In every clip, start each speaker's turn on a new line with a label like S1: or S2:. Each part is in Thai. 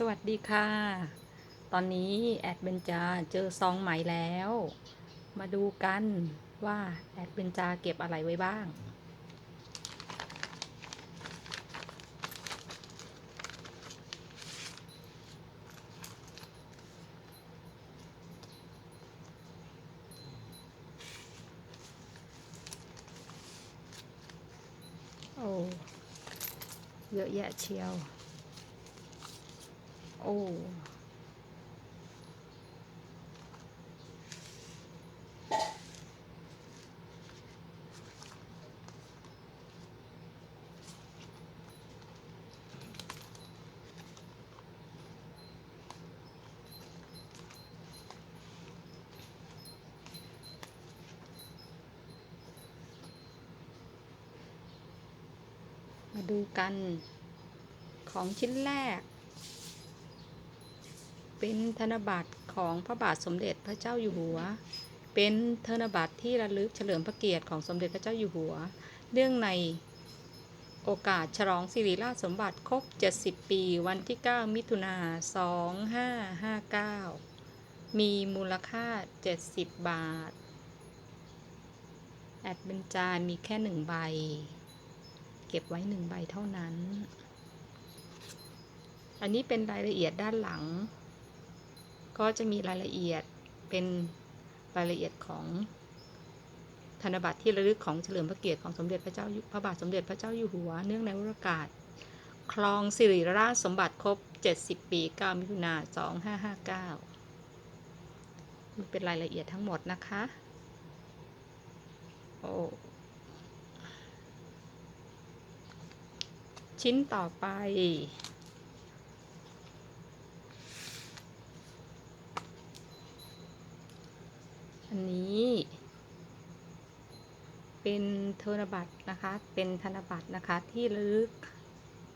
S1: สวัสดีค่ะ ตอนนี้แอดเบนจาเจอซองใหม่แล้ว มาดูกันว่าแอดเบนจาเก็บอะไรไว้บ้าง โอ้ เยอะแยะเชียว โอ้มาดูกันของชิ้นแรก เป็นธนบัตรของพระบาทสมเด็จพระเจ้าอยู่หัว เป็นธนบัตรที่ระลึกเฉลิมพระเกียรติของสมเด็จพระเจ้าอยู่หัว เนื่องในโอกาสฉลองสิริราชสมบัติครบ 70 ปีวันที่ 9 มิถุนา2559 มีมูลค่า 70 บาท แอดเบนจามีแค่หนึ่งใบ เก็บไว้หนึ่งใบเท่านั้น อันนี้เป็นรายละเอียดด้านหลัง ก็จะมีรายละเอียดเป็นรายละเอียดของธนบัตรที่ระลึกของเฉลิมพระเกียรติของสมเด็จพระเจ้าอยู่พระบาทสมเด็จพระเจ้าอยู่หัว เนื่องในวโรกาสคลองสิริราชสมบัติครบ 70 ปี 9 มิถุนา2559มันเป็นรายละเอียดทั้งหมดนะคะ โอ้ ชิ้นต่อไป อันนี้ เป็นธนบัตรนะคะ เป็นธนบัตรนะคะที่ระลึก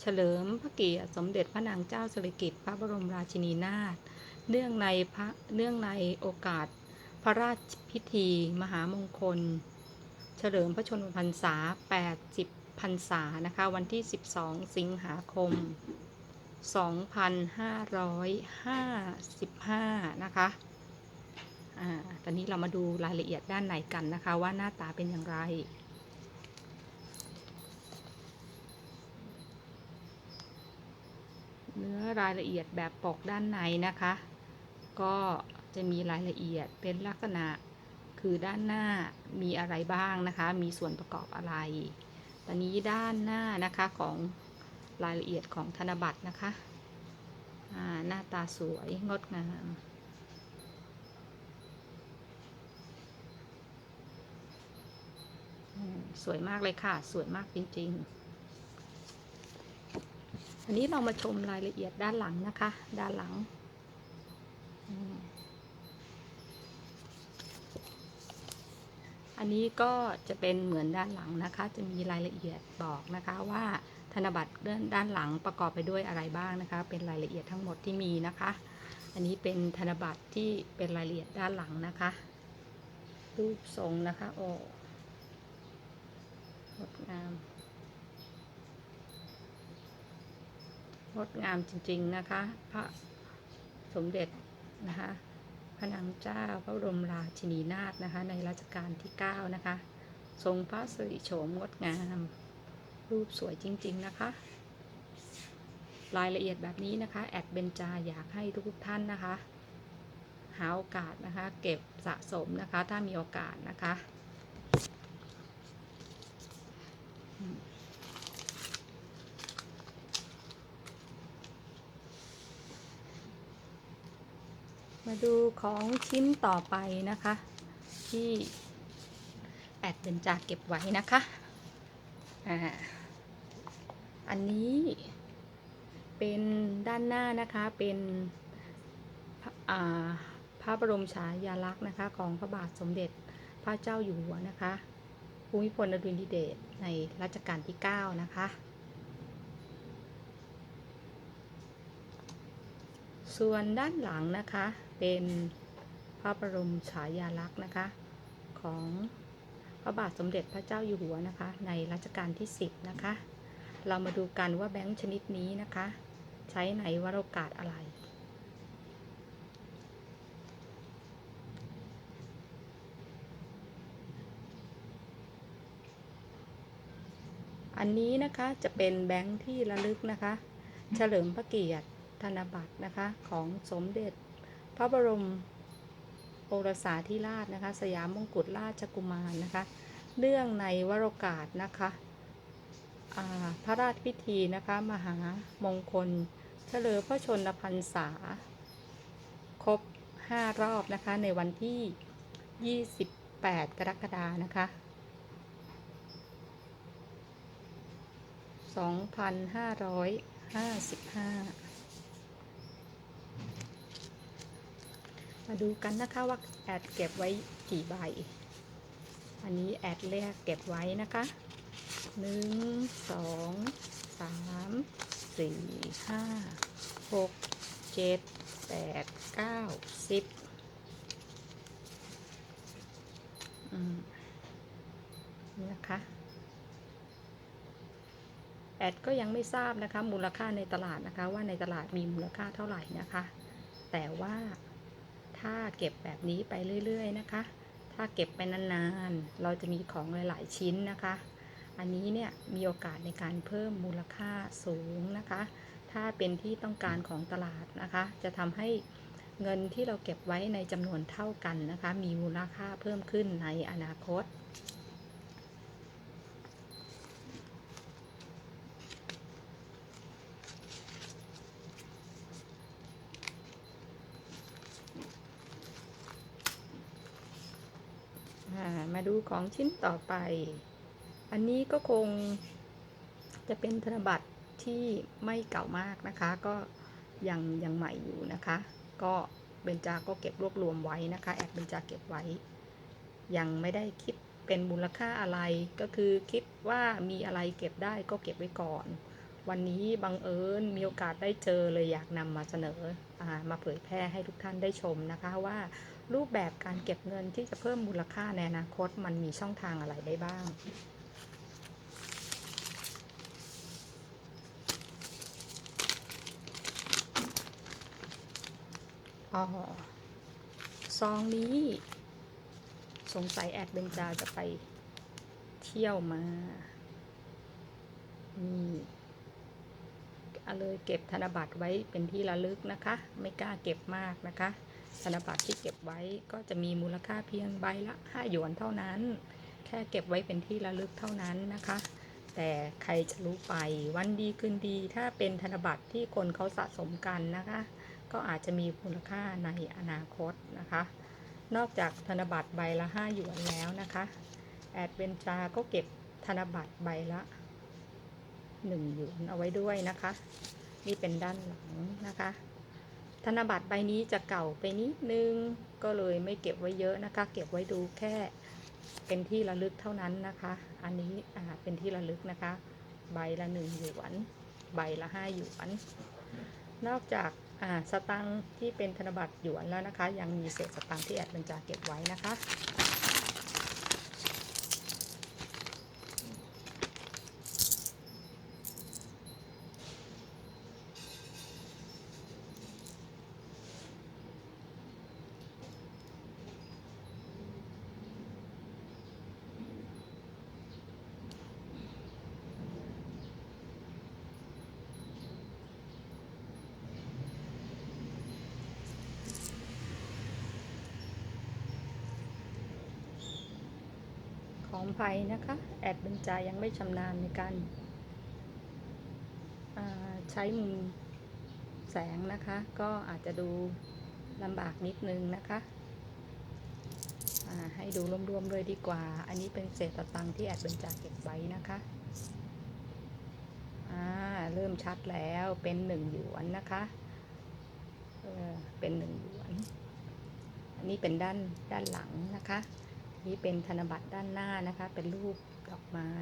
S1: เฉลิมพระเกียรติสมเด็จพระนางเจ้าสิริกิติ์พระบรมราชินีนาถเนื่องในพระเนื่องในโอกาสพระราชพิธี มหามงคล เฉลิมพระชนมพรรษา 80 พรรษานะคะ วันที่ 12 สิงหาคม 2555 นะคะอ่า ตอนนี้เรามาดูรายละเอียดด้านในกันนะคะว่าหน้าตาเป็นอย่างไร เนื้อรายละเอียดแบบปกด้านในนะคะ ก็จะมีรายละเอียดเป็นลักษณะคือด้านหน้ามีอะไรบ้างนะคะ มีส่วนประกอบอะไร ตอนนี้ด้านหน้านะคะของรายละเอียดของธนบัตรนะคะ หน้าตาสวยงดงามอืม สวยมากเลยค่ะ สวยมากจริง ๆ อันนี้เรามาชมรายละเอียดด้านหลังนะคะ ด้านหลัง อันนี้ก็จะเป็นเหมือนด้านหลังนะคะ จะมีรายละเอียดบอกนะคะว่าธนบัตรด้านหลังประกอบไปด้วยอะไรบ้างนะคะ เป็นรายละเอียดทั้งหมดที่มีนะคะ อันนี้เป็นธนบัตรที่เป็นรายละเอียดด้านหลังนะคะ รูปทรงนะคะโอ้ ดงาม งดงามจริง ๆ นะคะ พระสมเด็จนะคะพระนางเจ้าพระบรมราชินีนาถนะคะ ในรัชกาลที่ 9 นะคะ ทรงพระสิริโฉมงดงาม รูปสวยจริง ๆ นะคะ รายละเอียดแบบนี้นะคะ แอดเบนจาอยากให้ทุกท่านนะคะ หาโอกาสนะคะ เก็บสะสมนะคะ ถ้ามีโอกาสนะคะ มาดูของชิ้นต่อไปนะคะ ที่แอดเบนจาเก็บไว้นะคะอ่าอันนี้เป็นด้านหน้านะคะเป็นพระอ่าพระบรมฉายาลักษณ์นะคะ ของพระบาทสมเด็จพระเจ้าอยู่หัวนะคะภูมิพลอดุลยเดชในรัชกาลที่ 9 นะคะ ส่วนด้านหลังนะคะ เป็นพระบรมฉายาลักษณ์นะคะ ของพระบาทสมเด็จพระเจ้าอยู่หัวนะคะ ในรัชกาลที่ 10 นะคะ เรามาดูกันว่าแบงค์ชนิดนี้นะคะ ใช้ในวโรกาสอะไร อันนี้นะคะจะเป็นแบงค์ที่ระลึกนะคะ เฉลิมพระเกียรติธนบัตรนะคะของสมเด็จ ระบรมโอรสาธิราชนะคะ สยามมงกุฎราชกุมารนะคะเนื่องในวรกาสนะคะพระราชพิธีนะคะ มหามงคลเฉลิมพระชนพรรษา ครบ 5 รอบนะคะ ในวันที่ 28 กรกฎานะคะ 2555 มาดูกันนะคะว่าแอดเก็บไว้กี่ใบ อันนี้แอดแรกเก็บไว้นะคะหนึ่งสองสามสี่ห้าหกเจ็ดแปดเก้าสิบนี่นะคะ แอดก็ยังไม่ทราบนะคะ มูลค่าในตลาดนะคะ ว่าในตลาดมีมูลค่าเท่าไหร่นะคะ แต่ว่า ถ้าเก็บแบบนี้ไปเรื่อย ๆ นะคะ ถ้าเก็บไปนานๆ เราจะมีของหลาย ๆ ชิ้นนะคะ อันนี้เนี่ยมีโอกาสในการเพิ่มมูลค่าสูงนะคะ ถ้าเป็นที่ต้องการของตลาดนะคะ จะทำให้เงินที่เราเก็บไว้ในจำนวนเท่ากันนะคะ มีมูลค่าเพิ่มขึ้นในอนาคต อ่า มาดูของชิ้นต่อไป อันนี้ก็คงจะเป็นธนบัตรที่ไม่เก่ามากนะคะ ก็ยังยังใหม่อยู่นะคะ ก็เบญจาก็เก็บรวบรวมไว้นะคะ แอดเบญจาเก็บไว้ ยังไม่ได้คิดเป็นมูลค่าอะไร ก็คือคิดว่ามีอะไรเก็บได้ก็เก็บไว้ก่อน วันนี้บังเอิญมีโอกาสได้เจอเลยอยากนำมาเสนออมาเผยแพร่ให้ทุกท่านได้ชมนะคะว่ารูปแบบการเก็บเงินที่จะเพิ่มมูลค่าในอนาคตมันมีช่องทางอะไรได้บ้างอ๋อซองนี้สงสัยแอดเบนจาจะไปเที่ยวมา นี่ เลยเก็บธนบัตรไว้เป็นที่ระลึกนะคะ ไม่กล้าเก็บมากนะคะ ธนบัตรที่เก็บไว้ก็จะมีมูลค่าเพียงใบละ5หยวนเท่านั้น แค่เก็บไว้เป็นที่ระลึกเท่านั้นนะคะแต่ใครจะรู้ไปวันดีคืนดีถ้าเป็นธนบัตรที่คนเขาสะสมกันนะคะ ก็อาจจะมีมูลค่าในอนาคตนะคะ นอกจากธนบัตรใบละ5หยวนแล้วนะคะ แอดเบนจาก็เก็บธนบัตรใบละ 1หยวนเอาไว้ด้วยนะคะ นี่เป็นด้านหลังนะคะ ธนบัตรใบนี้จะเก่าไปนิดนึงก็เลยไม่เก็บไว้เยอะนะคะ เก็บไว้ดูแค่เป็นที่ระลึกเท่านั้นนะคะ อันนี้เป็นที่ระลึกนะคะ ใบละหนึ่งหยวน ใบละห้าหยวน นอกจากาสตังค์ที่เป็นธนบัตรหยวนแล้วนะคะ ยังมีเศษสตังค์ที่แอดบัญจาเก็บไว้นะคะ องไผ่นะคะ แอดบัญจายังไม่ชำนาญในการใช้มุมแสงนะคะ ก็อาจจะดูลำบากนิดนึงนะคะ ให้ดูรวมๆเลยดีกว่า อันนี้เป็นเศษตตังที่แอดบัญจาเก็บไว้นะคะเริ่มชัดแล้วเป็นหนึ่งหยวนนะคะเเป็นหนึ่งหยวน อันนี้เป็นด้านด้านหลังนะคะ นี่เป็นธนบัตรด้านหน้านะคะ เป็นรูปดอกไม้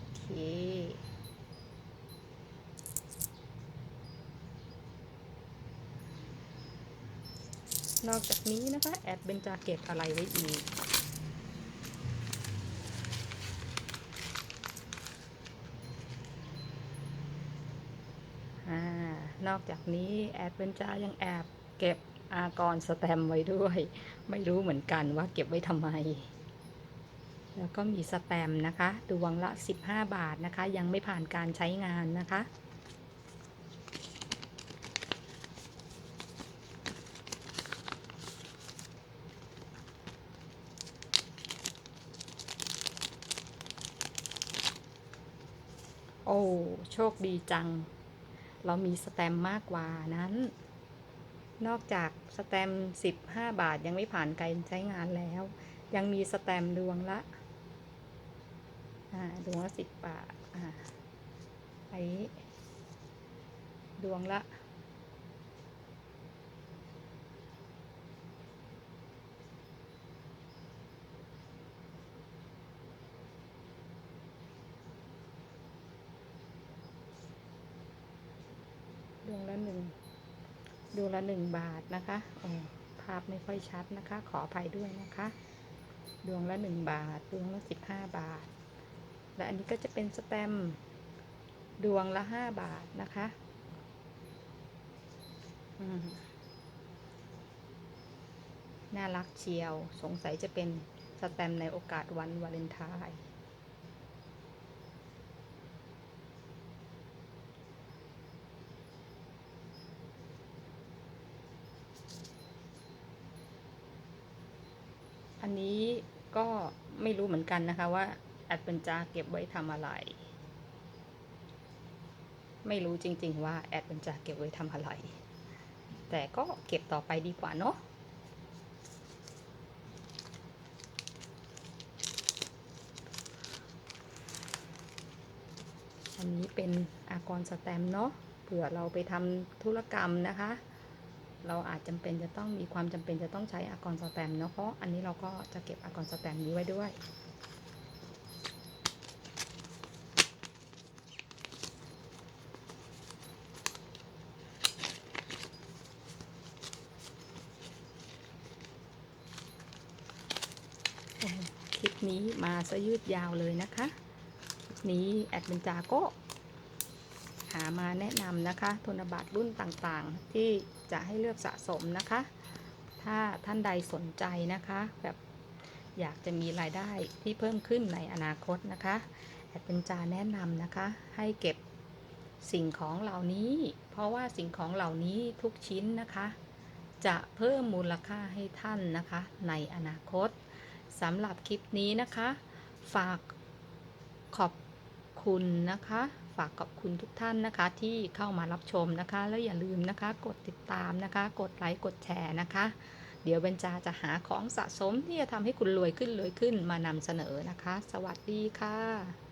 S1: โอเค นอกจากนี้นะคะ แอดเบนจาเก็บอะไรไว้อีกอนอกจากนี้แอดเบนจายังแอบเก็บ อากรสแตมไว้ด้วย ไม่รู้เหมือนกันว่าเก็บไว้ทำไม แล้วก็มีสแตมนะคะดวงละ 15 บาทนะคะ ยังไม่ผ่านการใช้งานนะคะโอ้ โชคดีจัง เรามีสแตมมากกว่านั้น นอกจากสแตมป์15บาทยังไม่ผ่านการใช้งานแล้ว ยังมีสแตมดวงละดวงละ10บาทอ่าไอ้ดวงละ ดวงละหนึ่งดวงละ หนึ่งบาทนะคะโอ้ภาพไม่ค่อยชัดนะคะ ขออภัยด้วยนะคะ ดวงละหนึ่งบาท ดวงละสิบห้าบาท และอันนี้ก็จะเป็นสแตมดวงละห้าบาทนะคะน่ารักเชียว สงสัยจะเป็นสแตมในโอกาสวันวาเลนไทน์ อันนี้ก็ไม่รู้เหมือนกันนะคะว่าแอดเป็นจาเก็บไว้ทำอะไร ไม่รู้จริง ๆ ว่าแอดเป็นจาเก็บไว้ทำอะไร แต่ก็เก็บต่อไปดีกว่าเนาะอันนี้เป็นอากรสแตมเนาะเผื่อเราไปทำธุรกรรมนะคะ เราอาจจำเป็นจะต้องมีความจำเป็นจะต้องใช้อากรสแตมป์เนาะเพราะอันนี้เราก็จะเก็บอากรสแตมป์นี้ไว้ด้วย คลิปนี้มาซะยืดยาวเลยนะคะ คลิปนี้แอดเบนจาก็ หามาแนะนำนะคะธนบัตรรุ่นต่างๆ ที่จะให้เลือกสะสมนะคะ ถ้าท่านใดสนใจนะคะ แบบอยากจะมีรายได้ที่เพิ่มขึ้นในอนาคตนะคะแอดเป็นจาแนะนำนะคะ ให้เก็บสิ่งของเหล่านี้ เพราะว่าสิ่งของเหล่านี้ทุกชิ้นนะคะ จะเพิ่มมูลค่าให้ท่านนะคะ ในอนาคตสำหรับคลิปนี้นะคะ ฝากขอบคุณนะคะ ฝากขอบคุณทุกท่านนะคะ ที่เข้ามารับชมนะคะ แล้วอย่าลืมนะคะ กดติดตามนะคะ กดไลค์กดแชร์นะคะ เดี๋ยวเบนจาจะหาของสะสมที่จะทำให้คุณรวยขึ้นรวยขึ้นมานำเสนอนะคะ สวัสดีค่ะ